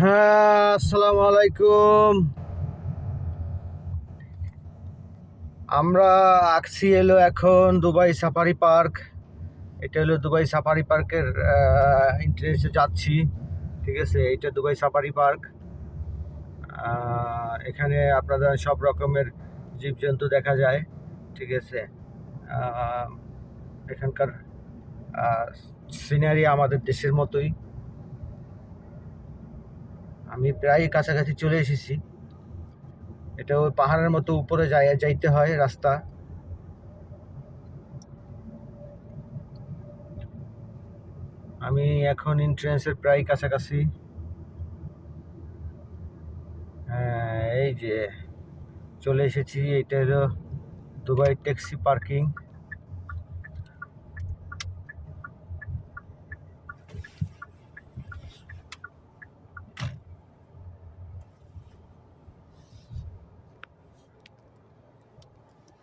হ্যাঁ আসসালামু আলাইকুম। আমরা আসছি এলো এখন দুবাই সাফারি পার্ক। এটা হলো দুবাই সাফারি পার্কের ইন্টারেস্টে যাচ্ছি, ঠিক আছে? এটা দুবাই সাফারি পার্ক। এখানে আপনাদের সব রকমের জীবজন্তু দেখা যায়, ঠিক আছে? এখানকার সিনারি আমাদের দেশের মতোই। আমি প্রায় কাছাকাছি চলে এসেছি। এটা ওই পাহাড়ের মতো উপরে যাই যাইতে হয় রাস্তা। আমি এখন এন্ট্রেন্সের প্রায় কাছাকাছি। হ্যাঁ, এই যে চলে এসেছি এটা হলো দুবাই ট্যাক্সি পার্কিং।